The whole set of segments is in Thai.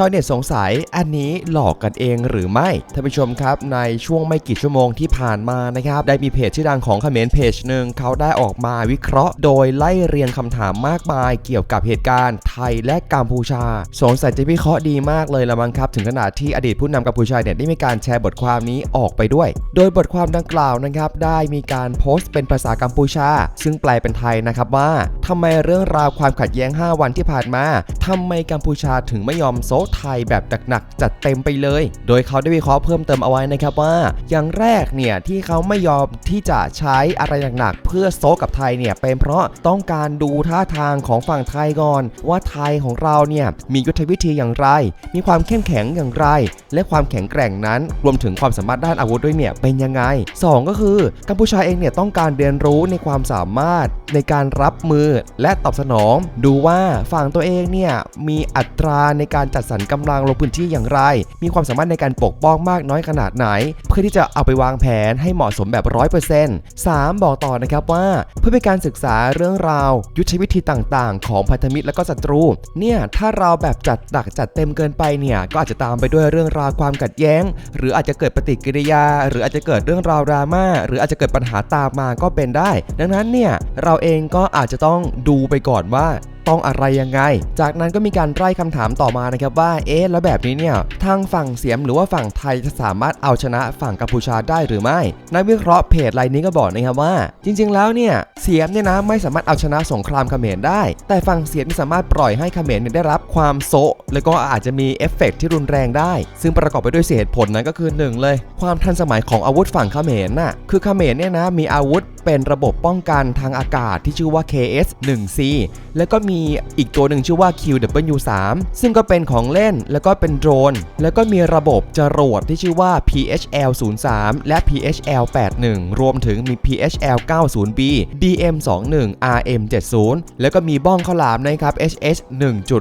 ชาวเน็ตสงสัยอันนี้หลอกกันเองหรือไม่ท่านผู้ชมครับ ในช่วงไม่กี่ชั่วโมงที่ผ่านมานะครับ ได้มีเพจชื่อดังของเขมรเพจหนึ่งเขาได้ออกมาวิเคราะห์ โดยไล่เรียงคำถามมากมายเกี่ยวกับเหตุการณ์ไทยและกัมพูชา สงสัยจะวิเคราะห์ดีมากเลยละมั้งครับ ถึงขนาดที่อดีตผู้นำกัมพูชาเนี่ยได้มีการแชร์บทความนี้ออกไปด้วย โดยบทความดังกล่าวนะครับได้มีการโพสต์เป็นภาษากัมพูชา ซึ่งแปลเป็นไทยนะครับว่าทำไมเรื่องราวความขัดแย้ง 5 วันที่ผ่านมาทำไมกัมพูชาถึงไม่ยอมโซไทยแบบหนักๆจัดเต็มไปเลย โดยเขาได้วิเคราะห์เพิ่มเติมเอาไว้นะครับว่า อย่างแรกเนี่ยที่เขาไม่ยอมที่จะใช้อะไรหนักๆเพื่อโซกับไทยเนี่ยเป็นเพราะต้องการดูท่าทางของฝั่งไทยก่อน ว่าไทยของเราเนี่ยมียุทธวิธีอย่างไร มีความเข้มแข็งอย่างไร และความแข็งแกร่งนั้น รวมถึงความสามารถด้านอาวุธด้วยเนี่ยเป็นยังไง 2 ก็คือกัมพูชาเองเนี่ยต้องการเรียนรู้ในความสามารถในการรับมือและตอบสนอง ดูว่าฝั่งตัวเองเนี่ยมีอัตราในการจัดสรรกำลังลงพื้นที่อย่างไร มีความสามารถในการปกป้องมากน้อยขนาดไหน เพื่อที่จะเอาไปวางแผนให้เหมาะสมแบบ 100% 3 บอกต่อนะครับว่า เพื่อเป็นการศึกษาเรื่องราว ยุทธวิธีต่างๆ ของพันธมิตรและก็ศัตรู เนี่ยถ้าเราแบบจัดหนักจัดเต็มเกินไปเนี่ยก็อาจจะตามไปด้วยเรื่องราวความขัดแย้ง หรืออาจจะเกิดปฏิกิริยา หรืออาจจะเกิดเรื่องราวดราม่าหรืออาจจะเกิดปัญหาตามมาก็เป็นได้ ดังนั้นเนี่ยเราเองก็อาจจะต้องดูไปก่อนว่า ต้องอะไรยังไง จากนั้นก็มีการไล่คำถามต่อมานะครับว่า เอ๊ะ แล้วแบบนี้เนี่ย ทางฝั่งเสียมหรือว่าฝั่งไทยจะสามารถเอาชนะฝั่งกัมพูชาได้หรือไม่ นักวิเคราะห์เพจรายนี้ก็บอกนะครับว่า จริง ๆ แล้วเนี่ย เสียมเนี่ยนะไม่สามารถเอาชนะสงครามเขมรได้ แต่ฝั่งเสียมสามารถปล่อยให้เขมรเนี่ยได้รับความโซะแล้วก็อาจจะมีเอฟเฟกต์ที่รุนแรงได้ ซึ่งประกอบไปด้วยเหตุผลนั้นก็คือหนึ่งเลย ความทันสมัยของอาวุธฝั่งเขมรน่ะคือเขมรเนี่ยนะมีอาวุธ เป็นระบบป้องกันทางอากาศที่ชื่อว่า KS-1C แล้วก็มีอีกตัวหนึ่งชื่อว่า QW3 ซึ่งก็เป็นของเล่นแล้วก็เป็นโดรน แล้วก็มีระบบจรวดที่ชื่อว่า PHL03 และ PHL81 รวมถึงมี PHL90B DM21 RM70 แล้วก็มีบ้องข้าวหลามนะครับ HS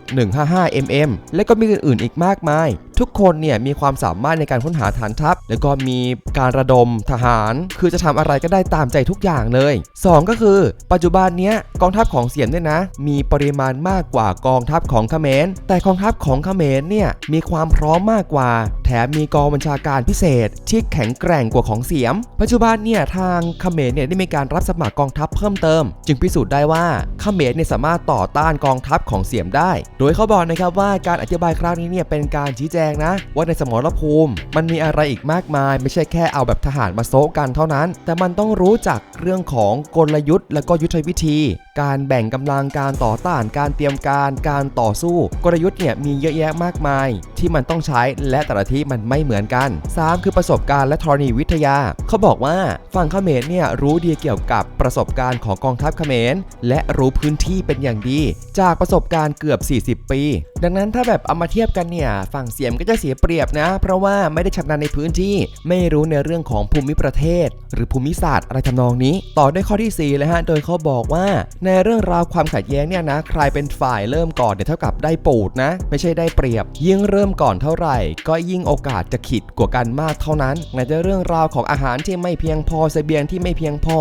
1.155 mm แล้วก็มีอื่นๆอีกมากมาย ทุกคนเนี่ยมีความสามารถในการค้นหาฐานทัพ แล้วก็มีการระดมทหาร คือจะทำอะไรก็ได้ตามใจทุกอย่างเลย 2 ก็คือ ปัจจุบันเนี้ยกองทัพของเสียมเนี่ยนะ มีปริมาณมากกว่ากองทัพของเขมร แต่กองทัพของเขมรเนี่ยมีความพร้อมมากกว่า แถมมีกองบัญชาการพิเศษ ที่แข็งแกร่งกว่าของเสียม ปัจจุบันเนี่ยทางเขมรเนี่ยได้มีการรับสมัครกองทัพเพิ่มเติม จึงพิสูจน์ได้ว่าเขมรเนี่ยสามารถต่อต้านกองทัพของเสียมได้ โดยเขาบอกนะครับว่าการอธิบายครั้งนี้เนี่ยเป็นการชี้แจงนะ ว่าในสมรภูมิ มันมีอะไรอีกมากมาย ไม่ใช่แค่เอาแบบทหารมาโซกันเท่านั้น แต่มันต้องรู้จักเรื่องของกลยุทธ์และก็ยุทธวิธี การแบ่งกำลังการต่อต้านการเตรียมการการต่อสู้ กลยุทธ์เนี่ยมีเยอะแยะมากมาย ที่มันต้องใช้และแต่ละที่มันไม่เหมือนกัน 3 คือประสบการณ์และธรณีวิทยา เขาบอกว่าฝั่งเขมรเนี่ยรู้ดีเกี่ยวกับประสบการณ์ของกองทัพเขมรและรู้พื้นที่เป็นอย่างดี จากประสบการณ์เกือบ 40 ปีดังนั้นถ้าแบบเอามาเทียบกันเนี่ย ฝั่งเสียมก็จะเสียเปรียบนะ เพราะว่าไม่ได้ชำนาญในพื้นที่ ไม่รู้ในเรื่องของภูมิประเทศหรือภูมิศาสตร์อะไรทำนองนี้ ต่อด้วยข้อที่4เลยฮะ โดยเขาบอกว่าในเรื่องราวความขัดแย้งเนี่ยนะใครเป็นฝ่ายเริ่มก่อนเนี่ยเท่ากับได้ปูดนะ ไม่ใช่ได้เปรียบ ยิ่งเริ่มก่อนเท่าไหร่ ก็ยิ่งโอกาสจะขิดกว่ากันมากเท่านั้นไหนจะเรื่องราวของอาหารที่ไม่เพียงพอเสบียงที่ไม่เพียงพอ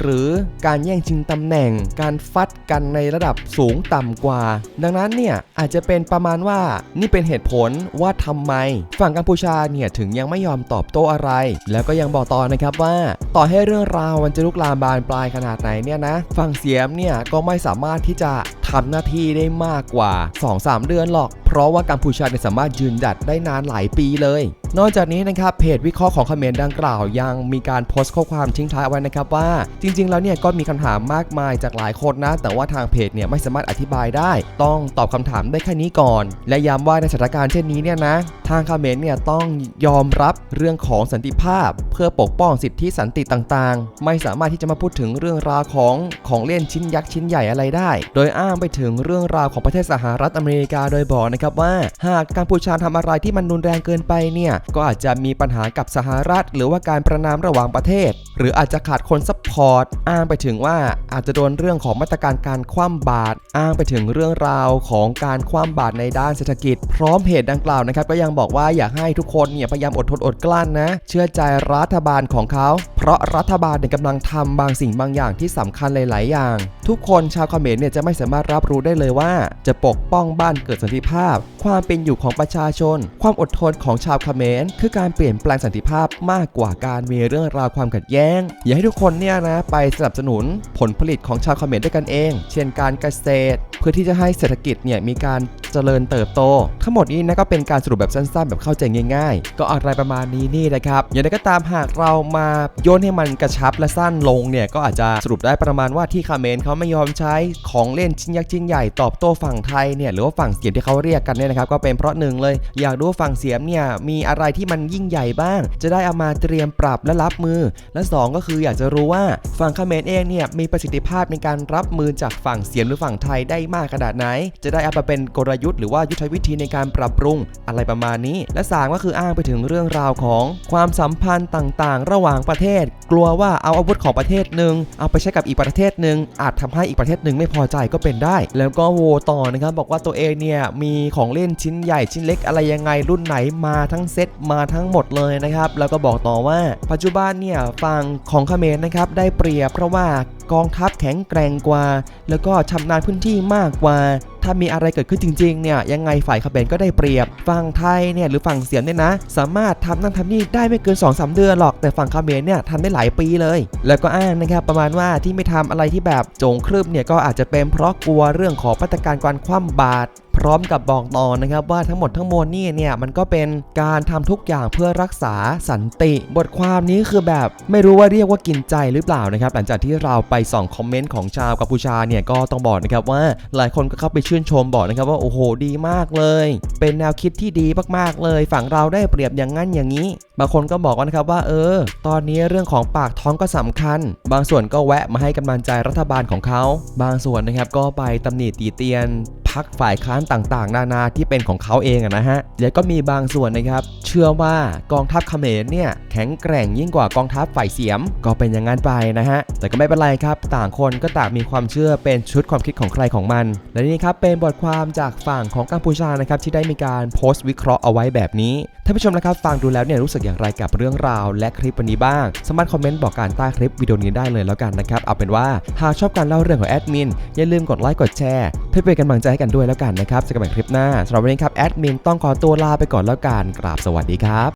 หรือการแย่งชิงตำแหน่ง การฟัดกันในระดับสูงต่ำกว่า ดังนั้นเนี่ยอาจจะเป็นประมาณว่านี่เป็นเหตุผลว่าทำไม ฝั่งกัมพูชาเนี่ยถึงยังไม่ยอมตอบโต้อะไร แล้วก็ยังบอกต่อนะครับว่า меня ต่อให้เรื่องราวมันจะลุกลามบานปลายขนาดไหนเนี่ยนะ ฝั่งเสียมเนี่ยก็ไม่สามารถที่จะทำหน้าที่ได้มากกว่า 2-3 เดือนหรอก เพราะว่ากัมพูชาเนี่ยสามารถยืนหยัดได้นานหลายปีเลย นอกจากนี้นะครับเพจวิเคราะห์ของคอมเขมรดังกล่าวยังมีการโพสต์ข้อความทิ้งท้ายไว้นะครับว่า จริง ๆ แล้วเนี่ยก็มีคำถามมากมายจากหลายคนนะ แต่ว่าทางเพจเนี่ยไม่สามารถอธิบายได้ ต้องตอบคำถามได้แค่นี้ก่อน และย้ำว่าในสถานการณ์เช่นนี้เนี่ยนะ ทางคอมเขมรเนี่ยต้องยอมรับเรื่องของสันติภาพ เพื่อปกป้องสิทธิสันติต่างๆ ไม่สามารถที่จะมาพูดถึงเรื่องราวของของเล่นชิ้นยักษ์ชิ้นใหญ่อะไรได้ โดยอ้างไปถึงเรื่องราวของประเทศสหรัฐอเมริกาโดยบอกนะครับว่า หากกัมพูชาทำอะไรที่มันรุนแรงเกินไปเนี่ยก็อาจจะมีปัญหากับสหรัฐ หรือว่าการประนามระหว่างประเทศ หรืออาจจะขาดคนซัพพอร์ตอ้างไปถึงว่าอาจจะโดนเรื่องของมาตรการการคว่ำบาตรอ้างไปถึงเรื่องราวของการคว่ำบาตรในด้านเศรษฐกิจ พร้อมเพจดังกล่าวนะครับก็ยังบอกว่าอยากให้ทุกคนเนี่ยพยายามอดทนอดกลั้นนะ เชื่อใจรัฐบาลของเขา เพราะรัฐบาลเนี่ยกำลังทำบางสิ่งบางอย่างที่สำคัญหลาย ๆ อย่าง ทุกคนชาวเขมรเนี่ยจะไม่สามารถรับรู้ได้เลยว่า จะปกป้องบ้านเกิดสันติภาพ ความเป็นอยู่ของประชาชน ความอดทนของชาวเขมร คือการเปลี่ยนแปลงสันติภาพมากกว่าการมีเรื่องราวความขัดแย้ง อย่าให้ทุกคนเนี่ยนะไปสนับสนุนผลผลิตของชาวเขมรด้วยกันเอง เช่นการเกษตร เพื่อที่จะให้เศรษฐกิจเนี่ยมีการ เจริญเติบโต ทั้งหมดนี้นะก็เป็นการสรุปแบบสั้นๆ แบบเข้าใจง่าย ๆ ก็อะไรประมาณนี้นี่นะครับอย่างไรก็ตามหากเรามาโยนให้มันกระชับและสั้นลงเนี่ยก็อาจจะสรุปได้ประมาณว่าที่คาเมนเขาไม่ยอมใช้ของเล่นชิ้นยักษ์ชิ้นใหญ่ตอบโต้ฝั่งไทยเนี่ยหรือว่าฝั่งเสียมที่เขาเรียกกันเนี่ยนะครับก็เป็นเพราะหนึ่งเลย อยากรู้ว่าฝั่งเสียมเนี่ยมีอะไรที่มันยิ่งใหญ่บ้าง จะได้เอามาเตรียมปรับและรับมือ และสองก็คืออยากจะรู้ว่าฝั่งคาเมนเองเนี่ยมีประสิทธิภาพในการรับมือจากฝั่งเสียมหรือฝั่งไทยได้มากขนาดไหน จะได้เอามาเป็นกลยุทธ์หรือว่ายุทธวิธีในการปรับปรุงอะไรประมาณนี้ และสาก็คืออ้างไปถึงเรื่องราวของความสัมพันธ์ต่างๆ ระหว่างประเทศ กลัวว่าเอาอาวุธของประเทศหนึ่งเอาไปใช้กับอีกประเทศหนึ่งอาจทำให้อีกประเทศหนึ่งไม่พอใจก็เป็นได้ แล้วก็โวต่อนะครับบอกว่าตัวเองเนี่ยมีของเล่นชิ้นใหญ่ชิ้นเล็กอะไรยังไงรุ่นไหนมาทั้งเซตมาทั้งหมดเลยนะครับแล้วก็บอกต่อว่าปัจจุบันเนี่ยฝั่งของเขมรนะครับได้เปรียบเพราะว่ากองทัพแข็งแกร่งกว่า แล้วก็ชำนาญพื้นที่มากกว่า ถ้ามีอะไรเกิดขึ้นจริงๆเนี่ยยังไงฝ่ายเขมรก็ได้เปรียบ ฝั่งไทยเนี่ยหรือฝั่งเสียมเนี่ยนะ สามารถทำนั่นทำนี่ได้ไม่เกิน 2-3สเดือนหรอกแต่ฝั่งเขมรเนี่ยทำได้หลายปีเลย แล้วก็อ้างนะครับประมาณว่าที่ไม่ทำอะไรที่แบบโจงครึบเนี่ยก็อาจจะเป็นเพราะกลัวเรื่องของมาตรการการคว่ำบาตร พร้อมกับบอกต่อนะครับว่าทั้งหมดทั้งมวลนี่เนี่ยมันก็เป็นการทำทุกอย่างเพื่อรักษาสันติ บทความนี้คือแบบไม่รู้ว่าเรียกว่ากินใจหรือเปล่านะครับ หลังจากที่เราไปส่องคอมเมนต์ของชาวกัมพูชาเนี่ยก็ต้องบอกนะครับว่าหลายคนก็เข้าไปชื่นชมบอกนะครับว่าโอ้โหดีมากเลย เป็นแนวคิดที่ดีมากๆเลย ฝั่งเราได้เปรียบอย่างนั้นอย่างนี้ บางคนก็บอกว่านะครับว่าเออ ตอนนี้เรื่องของปากท้องก็สำคัญ บางส่วนก็แวะมาให้กำลังใจรัฐบาลของเขา บางส่วนนะครับก็ไปตำหนิตีเตียนักฝ่ายค้านต่างๆ นานาที่เป็นของเขาเองนะฮะ แล้วก็มีบางส่วนนะครับ เชื่อว่ากองทัพเขมรเนี่ยแข็งแกร่งยิ่งกว่ากองทัพฝ่ายเสียม ก็เป็นอย่างนั้นไปนะฮะ แต่ก็ไม่เป็นไรครับ ต่างคนก็ต่างมีความเชื่อเป็นชุดความคิดของใครของมัน และนี่ครับเป็นบทความจากฝั่งของกัมพูชานะครับที่ได้มีการโพสต์วิเคราะห์เอาไว้แบบนี้ท่านผู้ชมนะครับฟังดูแล้วเนี่ยรู้สึกอย่างไรกับเรื่องราว และคลิปวันนี้บ้าง สามารถคอมเมนต์บอกการใต้คลิปวิดีโอนี้ได้เลยแล้วกันนะครับเอาเป็นว่าหากชอบการเล่าเรื่องของแอดมินอย่าลืมกดไลค์กดแชร์เพื่อเป็นกำลังใจให้กันด้วยแล้วกันนะครับเจอกันใหม่คลิปหน้าสำหรับวันนี้ครับแอดมินต้องขอตัวลาไปก่อนแล้วกันกราบสวัสดีครับ